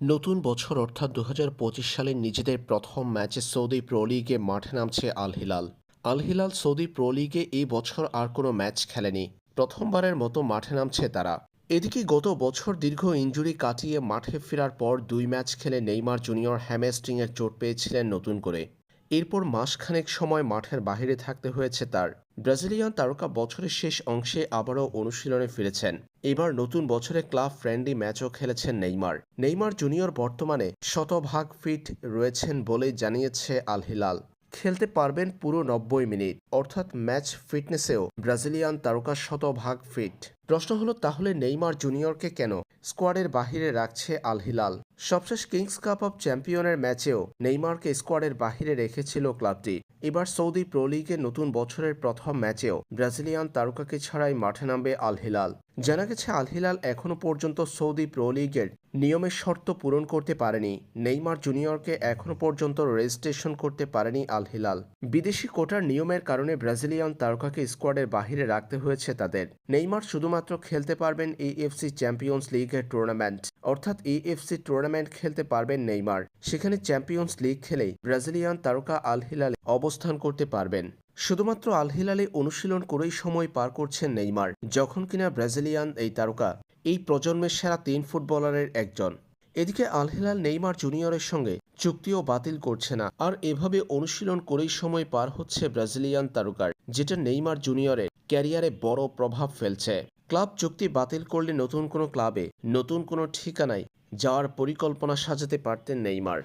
নতুন বছর অর্থাৎ দু হাজার সালের নিজেদের প্রথম ম্যাচে সৌদি প্রো লিগে মাঠে নামছে Al Hilal. Al Hilal Saudi pro লিগে এই বছর আর কোনো ম্যাচ খেলেনি। প্রথমবারের মতো মাঠে নামছে তারা। এদিকে গত বছর দীর্ঘ ইঞ্জুরি কাটিয়ে মাঠে ফেরার পর দুই ম্যাচ খেলে নেইমার জুনিয়র হ্যামেস্ট্রিংয়ের চোট পেয়েছিলেন নতুন করে। এরপর মাসখানেক সময় মাঠের বাইরে থাকতে হয়েছে তার। ব্রাজিলিয়ান তারকা বছরের শেষ অংশে আবারও অনুশীলনে ফিরেছেন। এবার নতুন বছরে ক্লাব ফ্রেন্ডলি ম্যাচও খেলেছেন নেইমার। নেইমার জুনিয়র বর্তমানে শতভাগ ফিট রয়েছেন বলে জানিয়েছে আল হিলাল। খেলতে পারবেন পুরো নব্বই মিনিট, অর্থাৎ ম্যাচ ফিটনেসেও ব্রাজিলিয়ান তারকা শতভাগ ফিট। প্রশ্ন হলো, তাহলে নেইমার জুনিয়রকে কেন স্কোয়াডের বাহিরে রাখছে আল হিলাল সবশেষ কিংস কাপ অফ চ্যাম্পিয়নের ম্যাচেও নেইমারকে স্কোয়াডের বাহিরে রেখেছিল ক্লাবটি। এবার সৌদি প্রো লিগের নতুন বছরের প্রথম ম্যাচেও ব্রাজিলিয়ান তারকাকে ছাড়াই মাঠে নামবে আল হিলাল জানা গেছে আল হিলাল এখনও পর্যন্ত সৌদি প্রো লিগের নিয়মের শর্ত পূরণ করতে পারেনি। নেইমার জুনিয়রকে এখনও পর্যন্ত রেজিস্ট্রেশন করতে পারেনি আল হিলাল বিদেশি কোটার নিয়মের কারণে ব্রাজিলিয়ান তারকাকে স্কোয়াডের বাহিরে রাখতে হয়েছে তাদের। নেইমার শুধুমাত্র খেলতে পারবেন এএফসি চ্যাম্পিয়ন্স লিগের টুর্নামেন্ট অর্থাৎ এএফসি টুর্নামেন্ট খেলতে পারবেন নেইমার। সেখানে চ্যাম্পিয়ন্স লিগ খেলেই ব্রাজিলিয়ান তারকা আল হিলালে অবস্থান করতে পারবেন। শুধুমাত্র আল হিলালে অনুশীলন করেই সময় পার করছেন নেইমার, যখন কিনা ব্রাজিলিয়ান এই তারকা, এই প্রজন্মের সেরা তিন ফুটবলারের একজন। এদিকে আল হিলাল নেইমার জুনিয়রের সঙ্গে চুক্তিও বাতিল করছে না, আর এভাবে অনুশীলন করেই সময় পার হচ্ছে ব্রাজিলিয়ান তারকার, যেটা নেইমার জুনিয়রের ক্যারিয়ারে বড় প্রভাব ফেলছে। ক্লাব চুক্তি বাতিল করলে নতুন কোনো ক্লাবে নতুন কোনো ঠিকানায় যাওয়ার পরিকল্পনা সাজাতে পারতেন নেইমার।